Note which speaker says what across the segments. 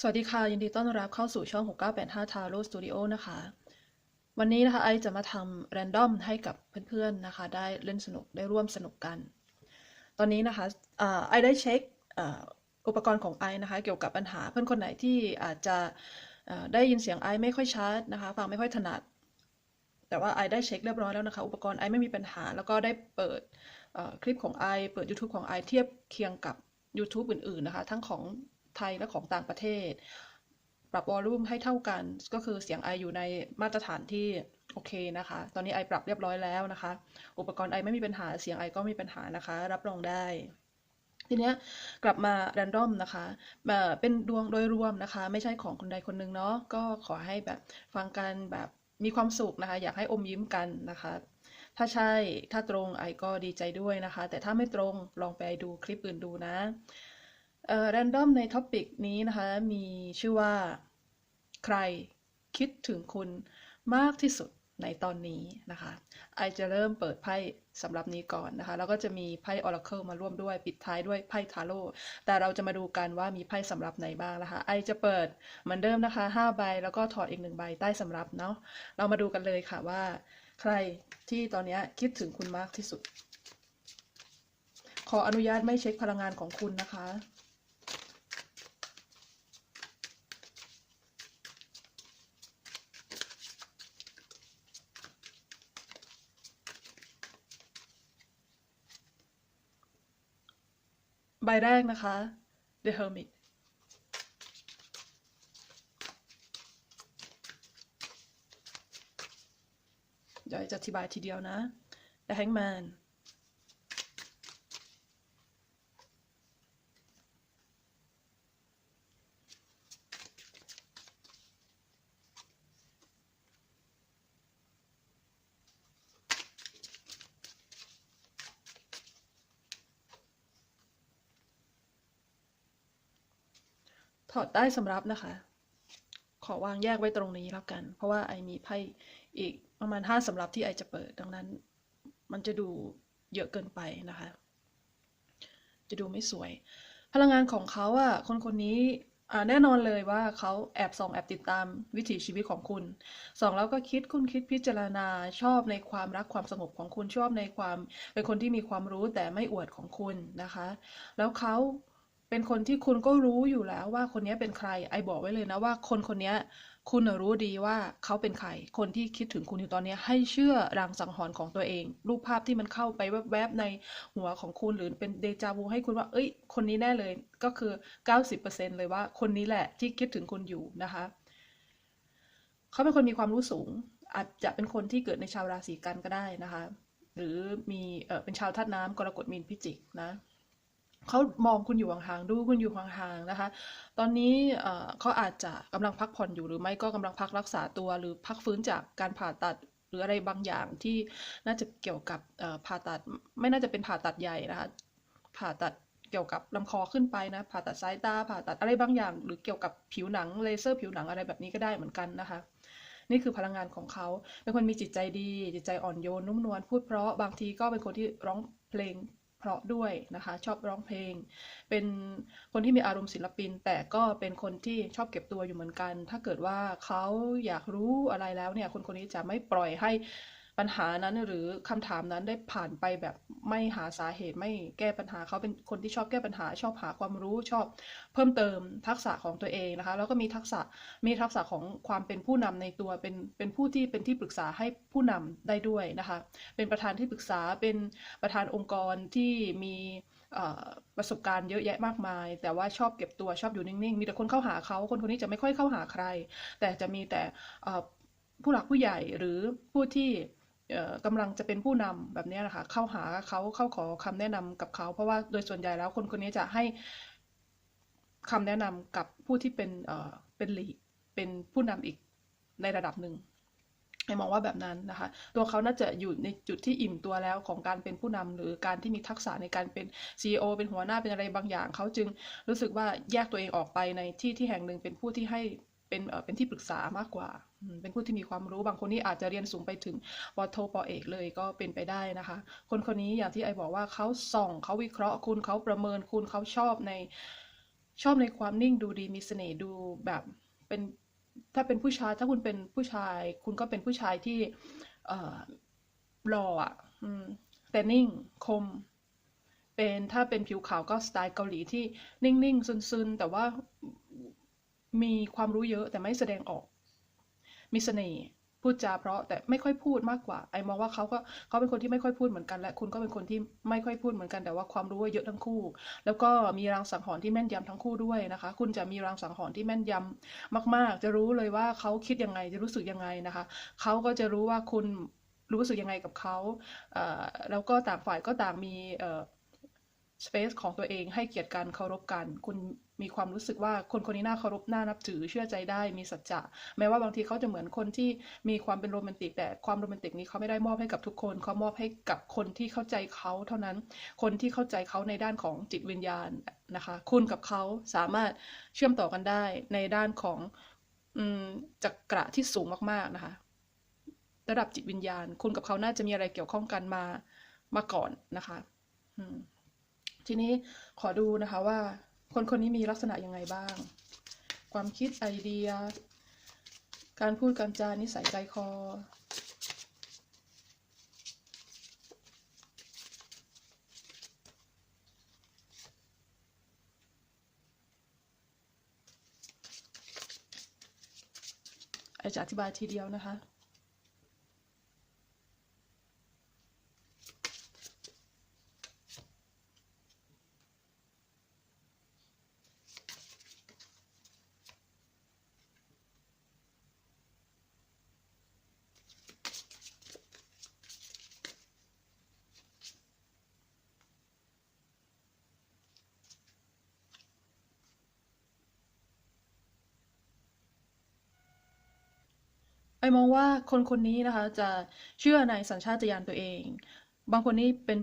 Speaker 1: สวัสดีค่ะ ยินดีต้อนรับเข้าสู่ช่อง 6985 Taro Studio นะคะ วันนี้นะคะไอจะมาทำแรนดอมให้กับเพื่อนๆนะคะ ได้เล่นสนุกได้ร่วมสนุกกัน ตอนนี้นะคะไอได้เช็คอุปกรณ์ของไอนะคะ เกี่ยวกับปัญหาเพื่อนคนไหนที่อาจจะได้ยินเสียงไอไม่ค่อยชัดนะคะ ฟังไม่ค่อยถนัด แต่ว่าไอได้เช็คเรียบร้อยแล้วนะคะ อุปกรณ์ไอไม่มีปัญหา แล้วก็ได้เปิดคลิปของไอเปิด YouTube ของไอเทียบเคียงกับ YouTube อื่นๆนะคะ ทั้งของ ไทยและของต่างประเทศ ปรับวอลลุ่มให้เท่ากัน ก็คือเสียงไออยู่ในมาตรฐานที่โอเคนะคะ ตอนนี้ไอปรับเรียบร้อยแล้วนะคะ อุปกรณ์ไอไม่มีปัญหา เสียงไอก็ไม่มีปัญหานะคะ รับรองได้ทีเนี้ยกลับมาแรนดอมนะคะเอ่อเป็นดวงโดยรวมนะคะ ไม่ใช่ของคนใดคนหนึ่งเนาะก็ขอให้แบบฟังกันแบบมีความสุขนะคะ อยากให้อมยิ้มกันนะคะ ถ้าใช่ถ้าตรงไอก็ดีใจด้วยนะคะ แต่ถ้าไม่ตรงลองไปดูคลิปอื่นดูนะ เอ่อแรนดอมในท็อปิกนี้นะคะ มีชื่อว่า ใครคิดถึงคุณมากที่สุดในตอนนี้นะคะ ไอจะเริ่มเปิดไพ่สำหรับนี้ก่อนนะคะ แล้วก็จะมีไพ่ Oracle มาร่วมด้วย ปิดท้ายด้วยไพ่ทาโร่แต่เราจะมาดูกันว่ามีไพ่สำหรับไหนบ้างนะคะ ไอจะเปิดเหมือนเดิมนะคะ5ใบ แล้วก็ถอดอีกหนึ่งใบใต้สำรับเนาะ เรามาดูกันเลยค่ะว่า ใครที่ตอนนี้คิดถึงคุณมากที่สุด ขออนุญาตไม่เช็คพลังงานของคุณนะคะ ใบแรกนะคะ The Hermit เดี๋ยวจะอธิบายทีเดียวนะ The Hangman ถอดได้สำรับนะคะ ขอวางแยกไว้ตรงนี้แล้วกัน เพราะว่าไอมีไพ่อีกประมาณห้าสำรับที่ไอจะเปิด ดังนั้น มันจะดูเยอะเกินไปนะคะ จะดูไม่สวย พลังงานของเขาอะคนคนนี้แน่นอนเลยว่าเขาแอบส่องแอบติดตามวิถีชีวิตของคุณสองแล้วก็คิดคุณคิดพิจารณาชอบในความรักความสงบของคุณชอบในความเป็นคนที่มีความรู้แต่ไม่อวดของคุณนะคะ แล้วเขา เป็นคนที่คุณก็รู้อยู่แล้วว่าคนนี้เป็นใคร ไอบอกไว้เลยนะว่า คนคนนี้คุณรู้ดีว่าเขาเป็นใคร คนที่คิดถึงคุณอยู่ตอนนี้ให้เชื่อรางสังหรณ์ของตัวเอง รูปภาพที่มันเข้าไปแวบๆในหัวของคุณหรือเป็นเดจาวูให้คุณว่า เอ้ย คนนี้แน่เลย ก็คือ 90%เลยว่าคนนี้แหละที่คิดถึงคุณอยู่นะคะ เขาเป็นคนมีความรู้สูง อาจจะเป็นคนที่เกิดในชาวราศีกันก็ได้นะคะ หรือมี เออเป็นชาวธาตุน้ำกรกฎมีนพิจิกนะ เขามองคุณอยู่ห่างๆดูคุณอยู่ห่างๆนะคะ ตอนนี้เขาอาจจะกำลังพักผ่อนอยู่หรือไม่ก็กำลังพักรักษาตัว หรือพักฟื้นจากการผ่าตัดหรืออะไรบางอย่างที่น่าจะเกี่ยวกับผ่าตัดไม่น่าจะเป็นผ่าตัดใหญ่นะคะผ่าตัดเกี่ยวกับลำคอขึ้นไปนะผ่าตัดสายตาผ่าตัดอะไรบางอย่าง หรือเกี่ยวกับผิวหนังเลเซอร์ผิวหนังอะไรแบบนี้ก็ได้เหมือนกันนะคะนี่คือพลังงานของเขา เป็นคนมีจิตใจดี จิตใจอ่อนโยนนุ่มนวลพูดเพราะบางทีก็เป็นคนที่ร้องเพลง เพราะด้วยนะคะ ชอบร้องเพลง เป็นคนที่มีอารมณ์ศิลปิน แต่ก็เป็นคนที่ชอบเก็บตัวอยู่เหมือนกัน ถ้าเกิดว่าเขาอยากรู้อะไรแล้วเนี่ยคนคนนี้จะไม่ปล่อยให้ ปัญหานั้นหรือคำถามนั้นได้ผ่านไปแบบไม่หาสาเหตุไม่แก้ปัญหาเขาเป็นคนที่ชอบแก้ปัญหา ชอบหาความรู้ชอบเพิ่มเติมทักษะของตัวเองนะคะ แล้วก็มีทักษะมีทักษะของความเป็นผู้นำในตัวเป็นเป็นผู้ที่เป็นที่ปรึกษาให้ผู้นำได้ด้วยนะคะ เป็นประธานที่ปรึกษาเป็นประธานองค์กรที่มีประสบการณ์เยอะแยะมากมาย แต่ว่าชอบเก็บตัวชอบอยู่นิ่งๆ มีแต่คนเข้าหาเขาคนคนนี้จะไม่ค่อยเข้าหาใคร แต่จะมีแต่ผู้หลักผู้ใหญ่หรือผู้ที่ กำลังจะเป็นผู้นำแบบนี้นะคะเข้าหาเขาเข้าขอคำแนะนำกับเขา เพราะว่าโดยส่วนใหญ่แล้วคนคนนี้จะให้คำแนะนำกับผู้ที่เป็นเป็นลีเป็นผู้นำอีกในระดับหนึ่งไอมองว่าแบบนั้นนะคะ ตัวเขาน่าจะอยู่ในจุดที่อิ่มตัวแล้วของการเป็นผู้นำหรือการที่มีทักษะในการเป็น CEO เป็นหัวหน้าเป็นอะไรบางอย่าง เขาจึงรู้สึกว่าแยกตัวเองออกไปในที่ที่แห่งหนึ่งเป็นผู้ที่ให้ เป็นเป็นที่ปรึกษามากกว่า เป็นผู้ที่มีความรู้บางคนนี่อาจจะเรียนสูงไปถึงปโทปเอกเลยก็เป็นไปได้นะคะ คนคนนี้อย่างที่ไอบอกว่าเขาส่องเขาวิเคราะห์คุณเขาประเมินคุณเขาชอบในชอบในความนิ่งดูดีมีเสน่ห์ดูแบบเป็นถ้าเป็นผู้ชายถ้าคุณเป็นผู้ชาย คุณก็เป็นผู้ชายที่เออหล่ออะแต่นิ่งคม เป็นถ้าเป็นผิวขาวก็สไตล์เกาหลีที่นิ่งๆซึนๆแต่ว่า มีความรู้เยอะแต่ไม่แสดงออก มีเสน่ห์พูดจาเพราะแต่ไม่ค่อยพูดมากกว่า ไอมองว่าเขาก็เขาเป็นคนที่ไม่ค่อยพูดเหมือนกัน และคุณก็เป็นคนที่ไม่ค่อยพูดเหมือนกัน แต่ว่าความรู้เยอะทั้งคู่ แล้วก็มีรางสังหรณ์ที่แม่นยำทั้งคู่ด้วยนะคะ คุณจะมีรางสังหรณ์ที่แม่นยำมาก ๆ จะรู้เลยว่าเขาคิดยังไงจะรู้สึกยังไงนะคะเขาก็จะรู้ว่าคุณรู้สึกยังไงกับเขาเแล้วก็ต่างฝ่ายก็ต่างมี สเปซของตัวเองให้เกียรติกันเคารพกัน คุณมีความรู้สึกว่าคนคนนี้น่าเคารพน่านับถือเชื่อใจได้มีสัจจะแม้ว่าบางทีเขาจะเหมือนคนที่มีความเป็นโรแมนติก แต่ความโรแมนติกนี้เขาไม่ได้มอบให้กับทุกคนเขามอบให้กับคนที่เข้าใจเขาเท่านั้นคนที่เข้าใจเขาในด้านของจิตวิญญาณนะคะคุณกับเขาสามารถเชื่อมต่อกันได้ในด้านของอจักระที่สูงมากๆนะคะ ระดับจิตวิญญาณ คุณกับเขาน่าจะมีอะไรเกี่ยวข้องกันมามาก่อนนะคะ อืม ทีนี้ขอดูนะคะว่า คนคนนี้มีลักษณะยังไงบ้าง ความคิดไอเดีย การพูดการจานิสัยใจคอไอจะอธิบายทีเดียวนะคะ ไอมองว่าคนคนนี้นะคะจะเชื่อในสัญชาตญาณตัวเอง บางคนนี้เป็น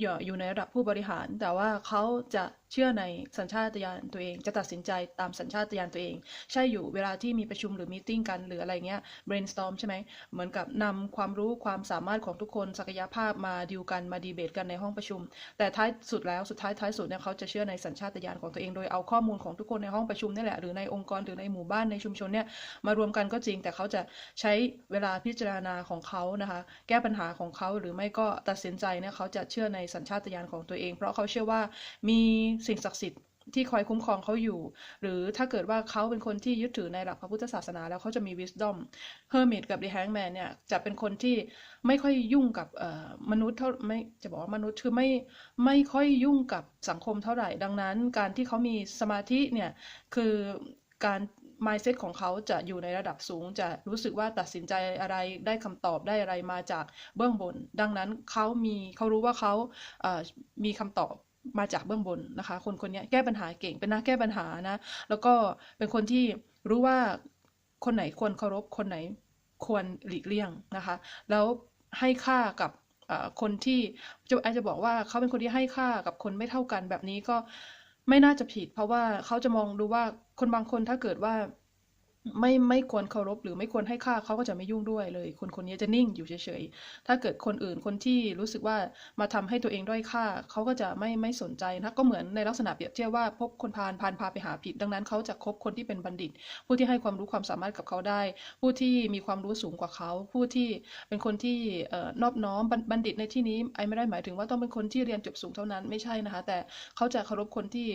Speaker 1: อยู่อยู่ในระดับผู้บริหาร แต่ว่าเขาจะเชื่อในสัญชาตญาณตัวเอง จะตัดสินใจตามสัญชาตญาณตัวเอง ใช่อยู่เวลาที่มีประชุมหรือมีติ้งกันหรืออะไรเงี้ย brainstorm ใช่ไหมเหมือนกับนำความรู้ความสามารถของทุกคนศักยภาพมาดิวกันมาดีเบตกันในห้องประชุม แต่ท้ายสุดแล้วสุดท้ายท้ายสุดเนี่ยเขาจะเชื่อในสัญชาตญาณของตัวเองโดยเอาข้อมูลของทุกคนในห้องประชุมนี่แหละหรือในองค์กรหรือในหมู่บ้านในชุมชนเนี่ยมารวมกันก็จริง แต่เขาจะใช้เวลาพิจารณาของเขานะคะ แก้ปัญหาของเขาหรือไม่ก็ตัดสินใจเนี่ยเขาจะเชื่อในสัญชาตญาณของตัวเอง เพราะเขาเชื่อว่ามีสิ่งศักดิ์สิทธิ์ที่คอยคุ้มครองเขาอยู่ หรือถ้าเกิดว่าเขาเป็นคนที่ยึดถือในหลักพระพุทธศาสนาแล้วเขาจะมี wisdom hermit กับ the hangman เนี่ยจะเป็นคนที่ไม่ค่อยยุ่งกับมนุษย์เท่าไม่จะบอกว่ามนุษย์คือไม่ไม่ค่อยยุ่งกับสังคมเท่าไหร่ ดังนั้นการที่เขามีสมาธิเนี่ยคือการ mindset ของเขาจะอยู่ในระดับสูง จะรู้สึกว่าตัดสินใจอะไรได้คำตอบได้อะไรมาจากเบื้องบน ดังนั้นเขามีเขารู้ว่าเขามีคำตอบ มาจากเบื้องบนนะคะ คนคนนี้แก้ปัญหาเก่งเป็นนักแก้ปัญหานะ แล้วก็เป็นคนที่รู้ว่าคนไหนควรเคารพ คนไหนควรหลีกเลี่ยงนะคะ แล้วให้ค่ากับคนที่จะอาจจะบอกว่าเขาเป็นคนที่ให้ค่ากับคนไม่เท่ากันแบบนี้ก็ไม่น่าจะผิด เพราะว่าเขาจะมองดูว่าคนบางคนถ้าเกิดว่า ไม่ไม่ควรเคารพหรือไม่ควรให้ค่าเขาก็จะไม่ยุ่งด้วยเลย คนคนนี้จะนิ่งอยู่เฉยๆ ถ้าเกิดคนอื่นคนที่รู้สึกว่ามาทำให้ตัวเองด้อยค่าเขาก็จะไม่ไม่สนใจนะก็เหมือนในลักษณะเปรียบเทียบว่าพบคนพาลพาลพาไปหาผิด ดังนั้นเขาจะคบคนที่เป็นบัณฑิต ผู้ที่ให้ความรู้ความสามารถกับเขาได้ ผู้ที่มีความรู้สูงกว่าเขา ผู้ที่เป็นคนที่เอ่อนอบน้อมบัณฑิตในที่นี้ไอไม่ได้หมายถึงว่าต้องเป็นคนที่เรียนจบสูงเท่านั้นไม่ใช่นะคะ แต่เขาจะเคารพคนที่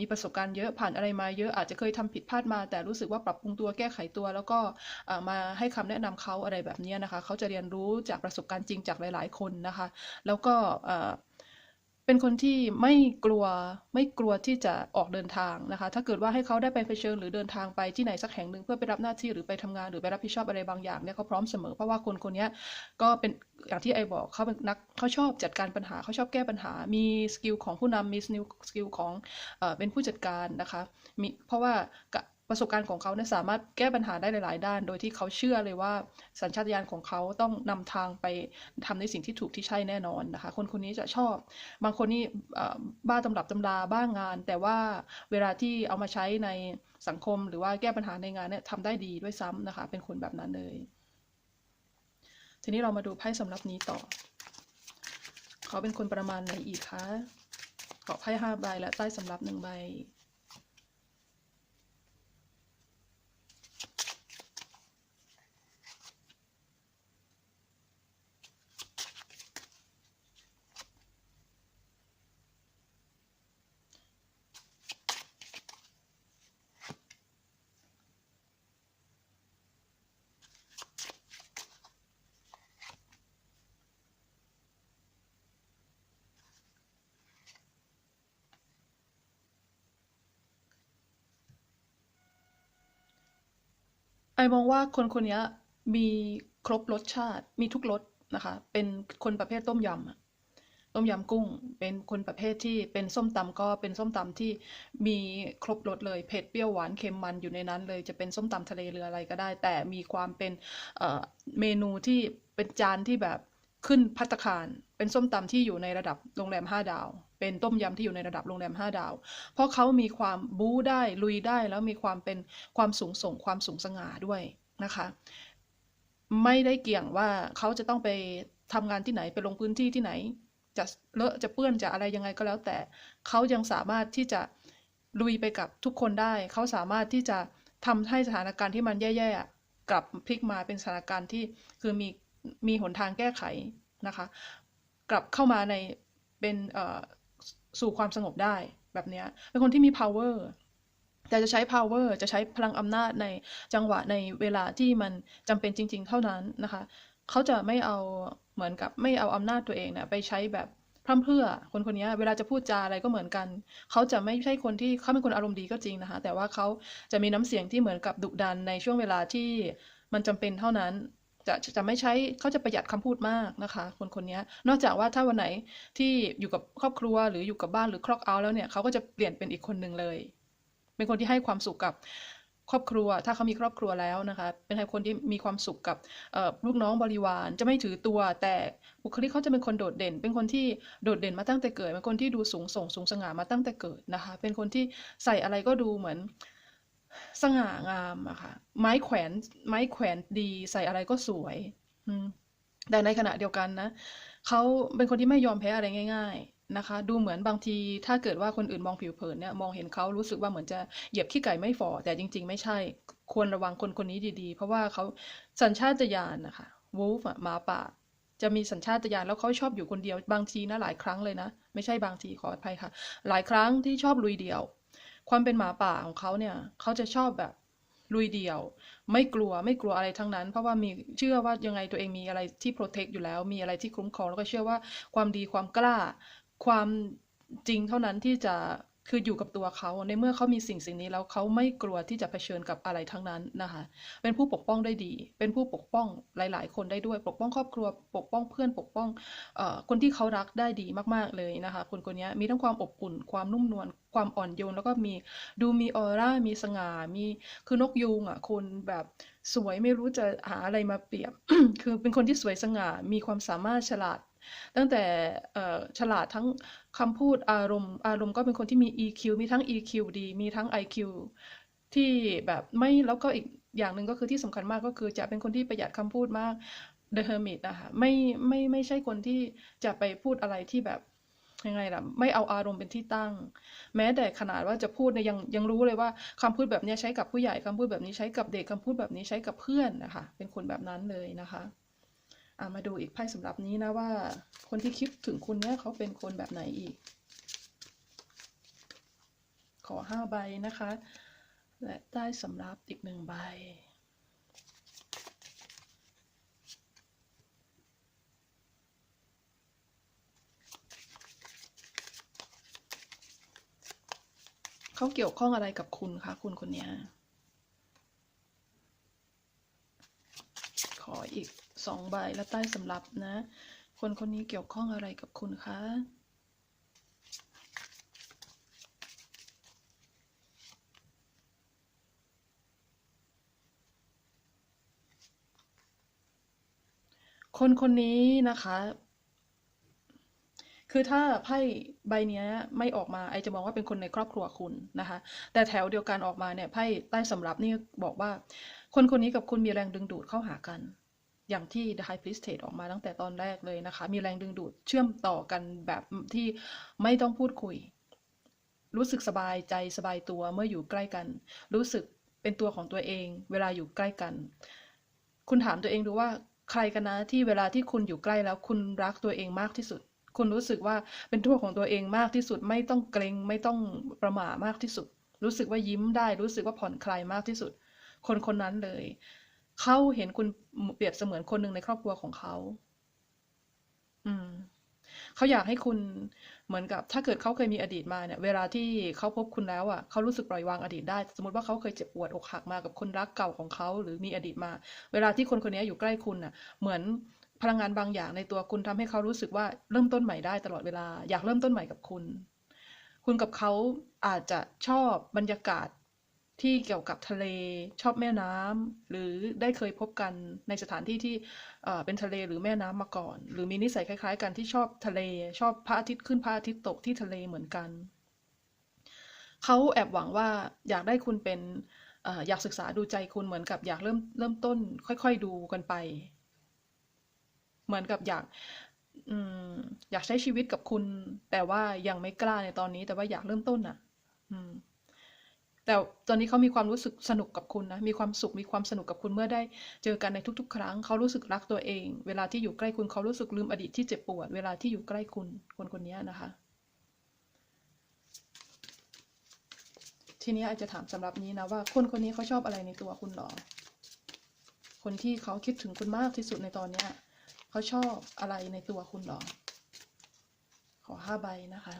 Speaker 1: มีประสบการณ์เยอะผ่านอะไรมาเยอะอาจจะเคยทำผิดพลาดมา แต่รู้สึกว่าปรับปรุงตัวแก้ไขตัว แล้วก็มาให้คำแนะนำเขาอะไรแบบนี้นะคะ เขาจะเรียนรู้จากประสบการณ์จริงจากหลาย ๆ คนนะคะ แล้วก็ เป็นคนที่ไม่กลัวไม่กลัวที่จะออกเดินทางนะคะ ถ้าเกิดว่าให้เขาได้ไปเผชิญหรือเดินทางไปที่ไหนสักแห่งหนึ่งเพื่อไปรับหน้าที่หรือไปทำงานหรือไปรับผิดชอบอะไรบางอย่างเนี่ยเขาพร้อมเสมอเพราะว่าคนคนนี้ก็เป็นอย่างที่ไอบอกเขาเป็นนักเขาชอบจัดการปัญหาเขาชอบแก้ปัญหา มีสกิลของผู้นำมีสกิลของเอเป็นผู้จัดการนะคะมีเพราะว่า ประสบการณ์ของเขาเนี่ยสามารถแก้ปัญหาได้หลาย ๆ ด้าน โดยที่เขาเชื่อเลยว่าสัญชาตญาณของเขาต้องนำทางไปทำในสิ่งที่ถูกที่ใช่แน่นอนนะคะ คนคนนี้จะชอบ บางคนนี่บ้าตำรับตำราบ้างงาน แต่ว่าเวลาที่เอามาใช้ในสังคมหรือว่าแก้ปัญหาในงานเนี่ยทำได้ดีด้วยซ้ำนะคะ เป็นคนแบบนั้นเลย ทีนี้เรามาดูไพ่สำรับนี้ต่อ เขาเป็นคนประมาณไหนอีกคะขอไพ่ห้าใบและใต้สำรับหนึ่งใบ มองว่าคนคนนี้มีครบรสชาติ มีทุกรสนะคะ เป็นคนประเภทต้มยำต้มยำกุ้ง เป็นคนประเภทที่เป็นส้มตำก็เป็นส้มตำที่มีครบรสเลยเผ็ดเปรี้ยวหวานเค็มมันอยู่ในนั้น เลยจะเป็นส้มตำทะเลหรืออะไรก็ได้ แต่มีความเป็นเเมนูที่เป็นจานที่แบบขึ้นภัตตาคาร เป็นส้มตำที่อยู่ในระดับโรงแรมห้าดาว เป็นต้มยำที่อยู่ในระดับโรงแรมห้าดาว เพราะเขามีความบู๊ได้ลุยได้แล้วมีความเป็นความสูงส่งความสูงสง่าด้วยนะคะ ไม่ได้เกี่ยงว่าเขาจะต้องไปทำงานที่ไหนไปลงพื้นที่ที่ไหน จะเลอะจะเปื้อนจะอะไรยังไงก็แล้วแต่เขายังสามารถที่จะลุยไปกับทุกคนได้ เขาสามารถที่จะทำให้สถานการณ์ที่มันแย่ๆอะกลับพลิกมาเป็นสถานการณ์ที่คือมีมีหนทางแก้ไขนะคะ กลับเข้ามาในเป็นเอ่อ สู่ความสงบได้แบบเนี้ยเป็นคนที่มี power แต่จะใช้ power จะใช้พลังอำนาจในจังหวะในเวลาที่มันจำเป็นจริง ๆ เท่านั้นนะคะ เขาจะไม่เอาเหมือนกับไม่เอาอำนาจตัวเองเนี่ยไปใช้แบบพร่ำเพื่อคนคนนี้เวลาจะพูดจาอะไรก็เหมือนกัน เขาจะไม่ใช่คนที่เขาเป็นคนอารมณ์ดีก็จริงนะคะ แต่ว่าเขาจะมีน้ำเสียงที่เหมือนกับดุดันในช่วงเวลาที่มันจำเป็นเท่านั้น จะจะไม่ใช้เขาจะประหยัดคำพูดมากนะคะ คนคนนี้นอกจากว่าถ้าวันไหนที่อยู่กับครอบครัวหรืออยู่กับบ้านหรือคลอกเอาแล้วเนี่ยเขาก็จะเปลี่ยนเป็นอีกคนหนึ่งเลย เป็นคนที่ให้ความสุขกับครอบครัว ถ้าเขามีครอบครัวแล้วนะคะ เป็นคนที่มีความสุขกับลูกน้องบริวาร จะไม่ถือตัวแต่บุคลิกเขาจะเป็นคนโดดเด่น เป็นคนที่โดดเด่นมาตั้งแต่เกิด เป็นคนที่ดูสูงส่งสูงสง่ามาตั้งแต่เกิดนะคะ เป็นคนที่ใส่อะไรก็ดูเหมือน สง่างามอะค่ะ ไม้แขวนไม้แขวนดีใส่อะไรก็สวยแต่ในขณะเดียวกันนะเขาเป็นคนที่ไม่ยอมแพ้อะไรง่าย ๆนะคะ ดูเหมือนบางทีถ้าเกิดว่าคนอื่นมองผิวเผินเนี่ยมองเห็นเขารู้สึกว่าเหมือนจะเหยียบขี้ไก่ไม่ฝ่อแต่จริง ๆ ไม่ใช่ ควรระวังคนคนนี้ดีๆ เพราะว่าเขาสัญชาตญาณนะคะวูฟหมาป่า จะมีสัญชาตญาณแล้วเขาชอบอยู่คนเดียวบางทีนะหลายครั้งเลยนะ ไม่ใช่บางทีขออภัยค่ะ หลายครั้งที่ชอบลุยเดียว ความเป็นหมาป่าของเขาเนี่ยเขาจะชอบแบบลุยเดี่ยว ไม่กลัวไม่กลัวอะไรทั้งนั้น เพราะว่ามีเชื่อว่ายังไงตัวเองมีอะไรที่โปรเทคอยู่แล้ว มีอะไรที่คุ้มครองแล้วก็เชื่อว่าความดีความกล้า ความจริงเท่านั้นที่จะ คืออยู่กับตัวเขาในเมื่อเขามีสิ่งสิ่งนี้แล้วเขาไม่กลัวที่จะเผชิญกับอะไรทั้งนั้นนะคะ เป็นผู้ปกป้องได้ดี เป็นผู้ปกป้องหลาย ๆ คนได้ด้วย ปกป้องครอบครัว ปกป้องเพื่อน ปกป้องเอ่อคนที่เขารักได้ดีมาก ๆ เลยนะคะ คนคนนี้มีทั้งความอบอุ่น ความนุ่มนวล ความอ่อนโยน แล้วก็มีดูมีออร่า มีสง่า มีคือนกยูงอะคนแบบสวยไม่รู้จะหาอะไรมาเปรียบ คือเป็นคนที่สวยสง่า มีความสามารถฉลาด ตั้งแต่ฉลาดทั้งคำพูดอารมณ์ อารมณ์ก็เป็นคนที่มี EQ มีทั้ง EQ ดีมีทั้ง IQ ที่แบบไม่แล้วก็อีกอย่างหนึ่งก็คือที่สำคัญมากก็คือจะเป็นคนที่ประหยัดคำพูดมาก The Hermit นะคะไม่ไม่ไม่ใช่คนที่จะไปพูดอะไรที่แบบยังไงล่ะไม่เอาอารมณ์เป็นที่ตั้ง แม้แต่ขนาดว่าจะพูดเนี่ยยังยังรู้เลยว่าคำพูดแบบนี้ใช้กับผู้ใหญ่คำพูดแบบนี้ใช้กับเด็กคำพูดแบบนี้ใช้กับเพื่อนนะคะเป็นคนแบบนั้นเลยนะคะ มาดูอีกไพ่สำหรับนี้นะว่า คนที่คิดถึงคุณเนี่ยเขาเป็นคนแบบไหนอีก ขอห้าใบนะคะ และได้สำรับอีกหนึ่งใบเขาเกี่ยวข้องอะไรกับคุณคะคุณคนนี้ขออีก สองใบและใต้สำรับนะ คนคนนี้เกี่ยวข้องอะไรกับคุณคะคนคนนี้นะคะ คือถ้าไพ่ใบนี้ไม่ออกมาไอจะมองว่าเป็นคนในครอบครัวคุณนะคะ แต่แถวเดียวกันออกมาเนี่ยไพ่ใต้สำรับนี่บอกว่า คนคนนี้กับคุณมีแรงดึงดูดเข้าหากัน อย่างที่ The High Priestess ออกมาตั้งแต่ตอนแรกเลยนะคะ มีแรงดึงดูดเชื่อมต่อกันแบบที่ไม่ต้องพูดคุย รู้สึกสบายใจสบายตัวเมื่ออยู่ใกล้กัน รู้สึกเป็นตัวของตัวเอง เวลาอยู่ใกล้กัน คุณถามตัวเองดูว่าใครกันนะที่เวลาที่คุณอยู่ใกล้แล้วคุณรักตัวเองมากที่สุด คุณรู้สึกว่าเป็นตัวของตัวเองมากที่สุด ไม่ต้องเกรงไม่ต้องประหม่ามากที่สุด รู้สึกว่ายิ้มได้ รู้สึกว่าผ่อนคลายมากที่สุด คนคนนั้นเลย เขาเห็นคุณเปรียบเสมือนคนหนึ่งในครอบครัวของเขา อืม เขาอยากให้คุณเหมือนกับ ถ้าเกิดเขาเคยมีอดีตมาเนี่ย เวลาที่เขาพบคุณแล้วอะ เขารู้สึกปล่อยวางอดีตได้ สมมติว่าเขาเคยเจ็บปวดอกหักมากับคนรักเก่าของเขา หรือมีอดีตมา เวลาที่คนคนนี้อยู่ใกล้คุณอะ เหมือนพลังงานบางอย่างในตัวคุณทำให้เขารู้สึกว่าเริ่มต้นใหม่ได้ตลอดเวลา อยากเริ่มต้นใหม่กับคุณ คุณกับเขาอาจจะชอบบรรยากาศ ที่เกี่ยวกับทะเลชอบแม่น้ำหรือได้เคยพบกันในสถานที่ที่เป็นทะเลหรือแม่น้ำมาก่อน หรือมีนิสัยคล้าย ๆ กันที่ชอบทะเล ชอบพระอาทิตย์ขึ้นพระอาทิตย์ตกที่ทะเลเหมือนกันเขาแอบหวังว่าอยากได้คุณเป็นออยากศึกษาดูใจคุณเหมือนกับอยากเริ่มเริ่มต้น ค่อย ๆ ดูกันไป เหมือนกับอยากอืมอยากใช้ชีวิตกับคุณ แต่ว่ายังไม่กล้าในตอนนี้ แต่ว่าอยากเริ่มต้นอะ อืม แต่ตอนนี้เขามีความรู้สึกสนุกกับคุณนะ มีความสุข มีความสนุกกับคุณเมื่อได้เจอกันในทุก ๆ ครั้ง เขารู้สึกรักตัวเอง เวลาที่อยู่ใกล้คุณเขารู้สึกลืมอดีตที่เจ็บปวด เวลาที่อยู่ใกล้คุณ คนคนนี้นะคะ ทีนี้อาจจะถามสำหรับนี้นะว่าคนคนนี้เขาชอบอะไรในตัวคุณหรอ คนที่เขาคิดถึงคุณมากที่สุดในตอนเนี้ยเขาชอบอะไรในตัวคุณหรอ ขอห้าใบนะคะ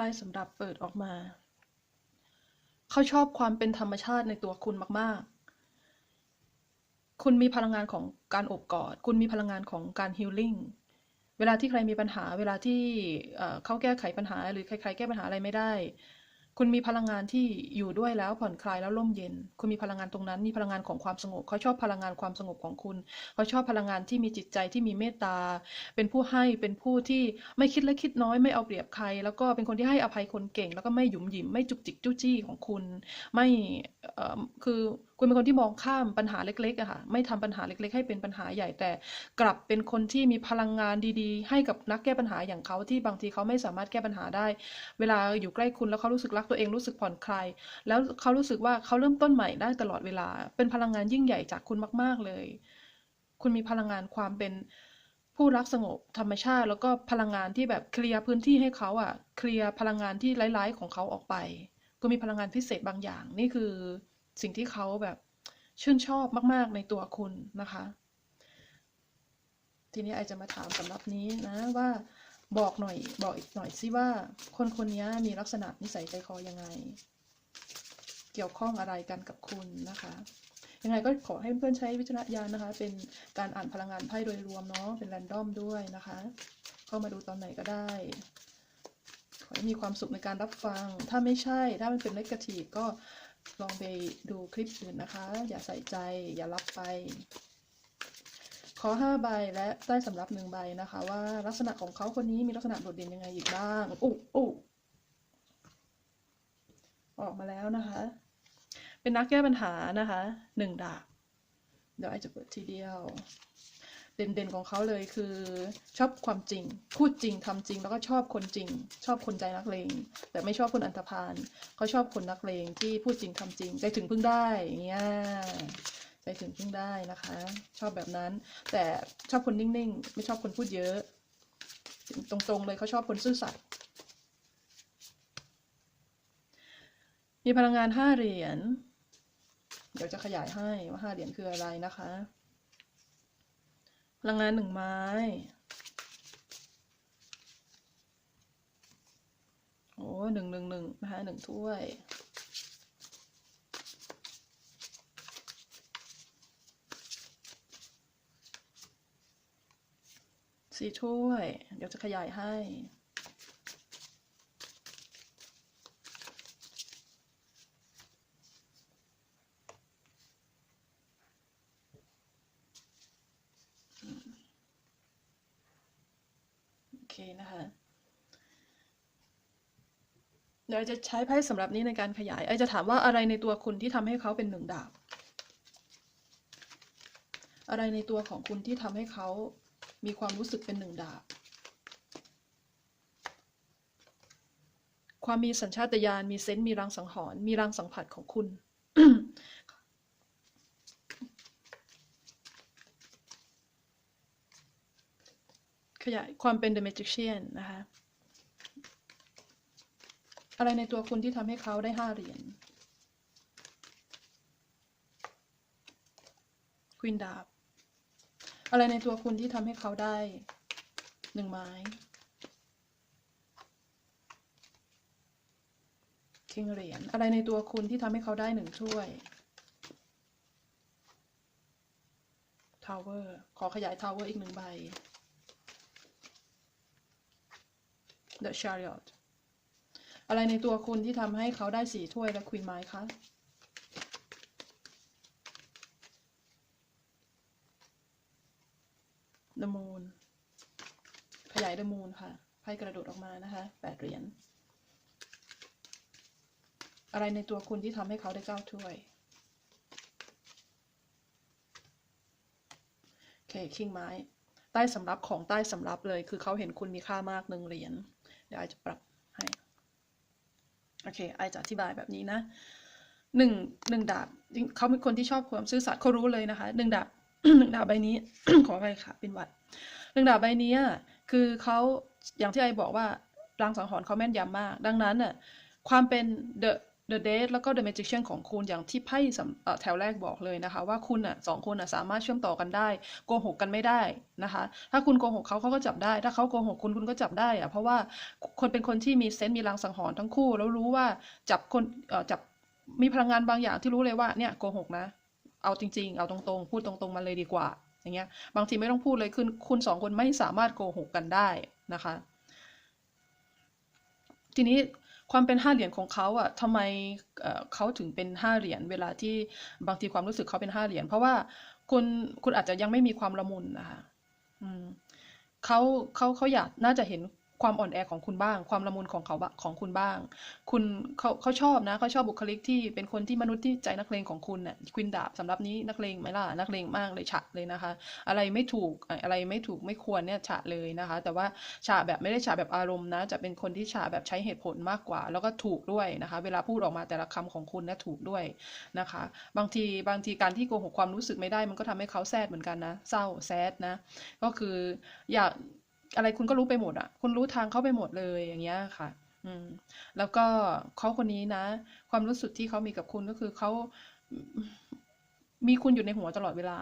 Speaker 1: ได้สำหรับเปิดออกมา เขาชอบความเป็นธรรมชาติในตัวคุณมาก ๆ คุณมีพลังงานของการอบกอด คุณมีพลังงานของการฮิลลิ่ง เวลาที่ใครมีปัญหา เวลาที่เอ่อเขาแก้ไขปัญหา หรือใครๆแก้ปัญหาอะไรไม่ได้ คุณมีพลังงานที่อยู่ด้วยแล้วผ่อนคลายแล้วร่มเย็น คุณมีพลังงานตรงนั้น มีพลังงานของความสงบ เขาชอบพลังงานความสงบของคุณ เขาชอบพลังงานที่มีจิตใจที่มีเมตตา เป็นผู้ให้ เป็นผู้ที่ไม่คิดและคิดน้อย ไม่เอาเปรียบใคร แล้วก็เป็นคนที่ให้อภัยคนเก่ง แล้วก็ไม่หยุมหยิม ไม่จุกจิกจู้จี้ของคุณ ไม่เออคือ คุณเป็นคนที่มองข้ามปัญหาเล็กๆอะค่ะ ไม่ทำปัญหาเล็ก ๆ ให้เป็นปัญหาใหญ่แต่ กลับเป็นคนที่มีพลังงานดีๆ ให้กับนักแก้ปัญหาอย่างเขาที่บางทีเขาไม่สามารถแก้ปัญหาได้ เวลาอยู่ใกล้คุณแล้วเขารู้สึกรักตัวเองรู้สึกผ่อนคลายแล้วเขารู้สึกว่าเขาเริ่มต้นใหม่ได้ตลอดเวลา เป็นพลังงานยิ่งใหญ่จากคุณมาก ๆเลย คุณมีพลังงานความเป็นผู้รักสงบธรรมชาติ แล้วก็พลังงานที่แบบเคลียร์พื้นที่ให้เขาอะเคลียร์พลังงานที่ร้ายๆของเขาออกไป ก็มีพลังงานพิเศษบางอย่างนี่คือ สิ่งที่เขาแบบชื่นชอบมาก ๆ ในตัวคุณนะคะ ทีนี้ไอจะมาถามสำหรับนี้นะว่าบอกหน่อยบอกอีกหน่อยสิว่า คนคนนี้มีลักษณะนิสัยใจคอยังไง เกี่ยวข้องอะไรกันกับคุณนะคะยังไงก็ขอให้เพื่อนใช้วิจารณญาณนะคะ เป็นการอ่านพลังงานไพ่โดยรวมเนาะเป็นแรนดอมด้วยนะคะ เข้ามาดูตอนไหนก็ได้ ขอให้มีความสุขในการรับฟัง ถ้าไม่ใช่ ถ้ามันเป็นนกาทีก็ ลองไปดูคลิปอื่นนะคะ อย่าใส่ใจอย่ารับไป ขอห้าใบและได้สำรับหนึ่งใบนะคะ ว่าลักษณะของเขาคนนี้มีลักษณะโดดเด่นยังไงอีกบ้างอู้อู้ออกมาแล้วนะคะ เป็นนักแก้ปัญหานะคะหนึ่งดาบเดี๋ยวไอจะเปิดทีเดียว เด่นๆของเขาเลยคือชอบความจริง พูดจริงทำจริง แล้วก็ชอบคนจริง ชอบคนใจนักเลง แต่ไม่ชอบคนอันธพาลเขาชอบคนนักเลงที่พูดจริงทำจริง ใจถึงพึ่งได้อย่างเงี้ยใจถึงพึ่งได้นะคะ ชอบแบบนั้น แต่ชอบคนนิ่งๆ ไม่ชอบคนพูดเยอะ ตรงๆเลยเขาชอบคนซื่อสัตย์มีพลังงานห้าเหรียญเดี๋ยวจะขยายให้ว่าห้าเหรียญคืออะไรนะคะ ลังงานหนึ่งไม้ โอ้หนึ่งหนึ่งหนึ่งนะคะหนึ่งถ้วยสี่ถ้วย เดี๋ยวจะขยายให้ อยจะใช้ไพ่สำหรับนี้ในการขยายไอจะถามว่าอะไรในตัวคุณที่ทำให้เขาเป็นหนึ่งดาบ อะไรในตัวของคุณที่ทำให้เขามีความรู้สึกเป็นหนึ่งดาบ ความมีสัญชาตญาณมีเซนต์มีรังสังหรณ์มีรังสังผัสของคุณขยายความเป็นเด The ร์กเชียนนะคะ อะไรในตัวคุณที่ทำให้เขาได้ห้าเหรียญควีนดาบ อะไรในตัวคุณที่ทำให้เขาได้หนึ่งไม้คิงเหรียญอะไรในตัวคุณที่ทำให้เขาได้หนึ่งถ้วยทาวเวอร์ขอขยายทาวเวอร์อีกหนึ่งใบ The Chariot อะไรในตัวคุณที่ทำให้เขาได้สี่ถ้วยและควีนไม้คะ The Moon ขยาย The Moon ค่ะไพ่กระโดดออกมานะคะแปดเหรียญอะไรในตัวคุณที่ทำให้เขาได้เก้าถ้วยโอเคคิงไม้ ใต้สำรับของใต้สำรับเลย คือเขาเห็นคุณมีค่ามากหนึ่งเหรียญเดี๋ยวไอจจะปรับ อเคไอจะอธิบายแบบนี้นะหนึ่งหนึ่งดาบเขาเป็นคนที่ชอบความซื่อสัตย์เขารู้เลยนะคะหนึ่งดาบหนึ่งดาบใบนี้ ขอไปค่ะเป็นวัดหนึ่งดาบใบนี้อะคือเขาอย่างที่ไอบอกว่ารางสังหรณ์เขาแม่นยำมาก ดังนั้นน่ะความเป็น the the date แล้วก็ the magician ของคุณอย่างที่ไพ่แถวแรกบอกเลยนะคะ ว่าคุณอะสองคนอะสามารถเชื่อมต่อกันได้โกหกกันไม่ได้นะคะ ถ้าคุณโกหกเขาเขาก็จับได้ ถ้าเขาโกหกคุณคุณก็จับได้อะเพราะว่าคนเป็นคนที่มีเซนส์มีรางสังหรณ์ทั้งคู่ แล้วรู้ว่าจับคนจับมีพลังงานบางอย่างที่รู้เลยว่าเนี่ยโกหกนะ เอาจริง ๆ เอาตรงๆ พูดตรงๆมาเลยดีกว่า อย่างเงี้ย บางทีไม่ต้องพูดเลยคือคุณสองคนไม่สามารถโกหกกันได้นะคะ ทีนี้ ความเป็นห้าเหรียญของเขาอะทำไมเอ่อเขาถึงเป็นห้าเหรียญเวลาที่บางทีความรู้สึกเขาเป็นห้าเหรียญเพราะว่าคุณคุณอาจจะยังไม่มีความละมุนนะคะอืมเขาเขาเขาอยากน่าจะเห็น ความอ่อนแอของคุณบ้าง ความละมุนของเขาของคุณบ้าง คุณเขาเขาชอบนะเขาชอบบุคลิกที่เป็นคนที่มนุษย์ที่ใจนักเลงของคุณน่ะควินดาบสำหรับนี้นักเลงไหมล่ะนักเลงมากเลยฉะเลยนะคะ อะไรไม่ถูกอะไรไม่ถูกไม่ควรเนี่ยฉะเลยนะคะ แต่ว่าฉะแบบไม่ได้ฉะแบบอารมณ์นะ จะเป็นคนที่ฉะแบบใช้เหตุผลมากกว่า แล้วก็ถูกด้วยนะคะ เวลาพูดออกมาแต่ละคำของคุณเนี่ยถูกด้วยนะคะ บางทีบางทีการที่โกหกความรู้สึกไม่ได้ มันก็ทำให้เขาแซดเหมือนกันนะ เศร้าแซดนะ ก็คืออยาก อะไรคุณก็รู้ไปหมดอะคุณรู้ทางเขาไปหมดเลยอย่างเงี้ยค่ะ อืม แล้วก็เขาคนนี้นะ ความรู้สึกที่เขามีกับคุณก็คือเขามีคุณอยู่ในหัวตลอดเวลา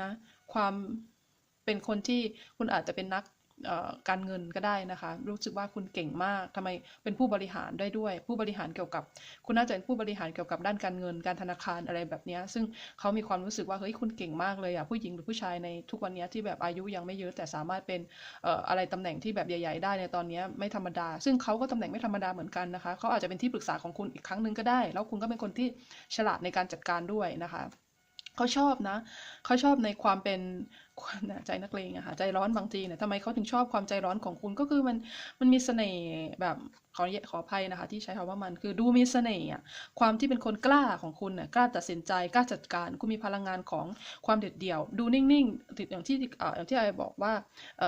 Speaker 1: นะ ความเป็นคนที่คุณอาจจะเป็นนัก การเงินก็ได้นะคะ รู้สึกว่าคุณเก่งมากทำไมเป็นผู้บริหารได้ด้วย ผู้บริหารเกี่ยวกับ คุณน่าจะเป็นผู้บริหารเกี่ยวกับด้านการเงิน การธนาคารอะไรแบบนี้ ซึ่งเขามีความรู้สึกว่าเฮ้ยคุณเก่งมากเลยอะผู้หญิงหรือผู้ชายในทุกวันนี้ที่แบบอายุยังไม่เยอะแต่สามารถเป็นอะไรตำแหน่งที่แบบใหญ่ ๆ ได้ในตอนนี้ไม่ธรรมดา ซึ่งเขาก็ตำแหน่งไม่ธรรมดาเหมือนกันนะคะเขาอาจจะเป็นที่ปรึกษาของคุณอีกครั้งหนึ่งก็ได้ แล้วคุณก็เป็นคนที่ฉลาดในการจัดการด้วยนะคะ เขาชอบนะเขาชอบในความเป็นใจนักเลงอะค่ะใจร้อนบางทีเนี่ยทำไมเขาถึงชอบความใจร้อนของคุณก็คือมันมันมีเสน่ห์แบบขอขออภัยนะคะ ที่ใช้คำว่ามันคือดูมีเสน่ห์อะความที่เป็นคนกล้าของคุณเนี่ยกล้าตัดสินใจกล้าจัดการคุณมีพลังงานของความเด็ดเดี่ยว ดูนิ่งๆติดอย่างที่อ่ออย่างที่ไอบอกว่า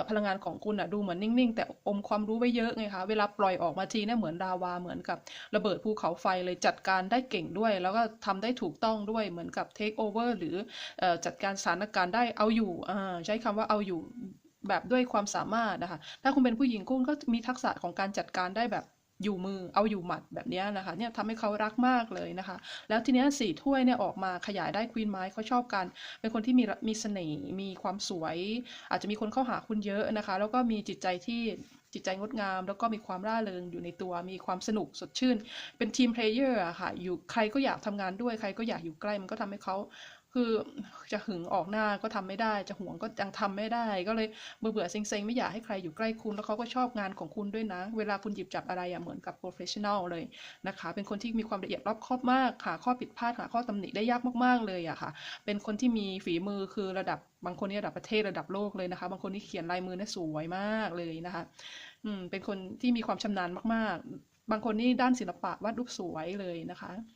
Speaker 1: พลังงานของคุณอะดูเหมือนนิ่งๆ แต่อมความรู้ไว้เยอะไงคะเวลาปล่อยออกมาทีเนี่ยเหมือนลาวาเหมือนกับระเบิดภูเขาไฟเลยจัดการได้เก่งด้วย แล้วก็ทำได้ถูกต้องด้วยเหมือนกับเทคโอเวอร์หรืออจัดการสถานการณ์ได้เอาอยู่ใช้คำว่าเอาอยู่แบบด้วยความสามารถนะคะ ถ้าคุณเป็นผู้หญิงคุณก็มีทักษะของการจัดการได้แบบอยู่มือเอาอยู่หมัดแบบนี้นะคะเนี่ยทำให้เขารักมากเลยนะคะ แล้วทีนี้สี่ถ้วยเนี่ยออกมาขยายได้ควีนไม้เขาชอบกัน เป็นคนที่มีมีเสน่ห์มีความสวย อาจจะมีคนเข้าหาคุณเยอะนะคะ แล้วก็มีจิตใจที่จิตใจงดงาม แล้วก็มีความร่าเริงอยู่ในตัวมีความสนุกสดชื่น เป็นทีมเพลเยอร์อะค่ะอยู่ใครก็อยากทำงานด้วยใครก็อยากอยู่ใกล้มันก็ทำให้เขา คือจะหึงออกหน้าก็ทำไม่ได้ จะห่วงก็ยังทำไม่ได้ ก็เลยเบื่อเบื่อเซ็งๆ ไม่อยากให้ใครอยู่ใกล้คุณ แล้วเขาก็ชอบงานของคุณด้วยนะ เวลาคุณหยิบจับอะไรอะเหมือนกับโปรเฟชชั่นอลเลยนะคะ เป็นคนที่มีความละเอียดรอบคอบมากหาข้อผิดพลาดหาข้อตำหนิได้ยากมากๆเลยอะค่ะ เป็นคนที่มีฝีมือคือระดับบางคนนี่ระดับประเทศระดับโลกเลยนะคะ บางคนที่เขียนลายมือนี่สวยมากเลยนะคะ อืมเป็นคนที่มีความชำนาญมากๆ บางคนนี่ด้านศิลปะวาดรูปสวยเลยนะคะ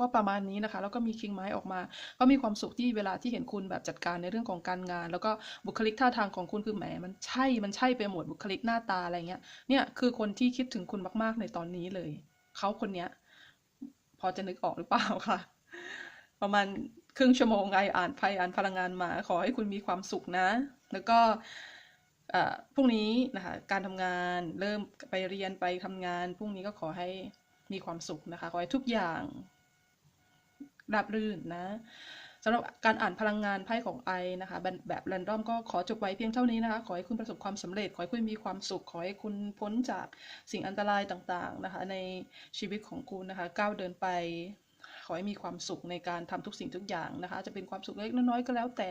Speaker 1: ก็ประมาณนี้นะคะ แล้วก็มีคิงไม้ออกมา ก็มีความสุขที่เวลาที่เห็นคุณแบบจัดการในเรื่องของการงาน แล้วก็บุคลิกท่าทางของคุณคือแหมมันใช่มันใช่ไปหมดบุคลิกหน้าตาอะไรเงี้ยเนี่ยคือคนที่คิดถึงคุณมากๆในตอนนี้เลยเขาคนเนี้ยพอจะนึกออกหรือเปล่าคะประมาณครึ่งชั่วโมงไออ่านไพ่อ่านพลังงานมา ขอให้คุณมีความสุขนะ แล้วก็พรุ่งนี้นะคะการทำงานเริ่มไปเรียนไปทำงานพรุ่งนี้ก็ขอให้มีความสุขนะคะ ขอให้ทุกอย่าง ราบรื่นนะสำหรับการอ่านพลังงานไพ่ของไอนะคะแบบแบบแรนดอมก็ขอจบไว้เพียงเท่านี้นะคะ ขอให้คุณประสบความสำเร็จ ขอให้คุณมีความสุข ขอให้คุณพ้นจากสิ่งอันตรายต่างๆนะคะ ในชีวิตของคุณนะคะ ก้าวเดินไป ขอให้มีความสุขในการทำทุกสิ่งทุกอย่างนะคะ จะเป็นความสุขเล็กน้อยก็แล้วแต่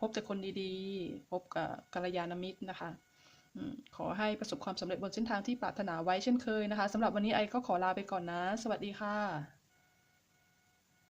Speaker 1: พบแต่คนดีๆ พบกับกัลยาณมิตรนะคะขอให้ประสบความสำเร็จบนเส้นทางที่ปรารถนาไว้เช่นเคยนะคะสำหรับวันนี้ไอก็ขอลาไปก่อนนะ สวัสดีค่ะ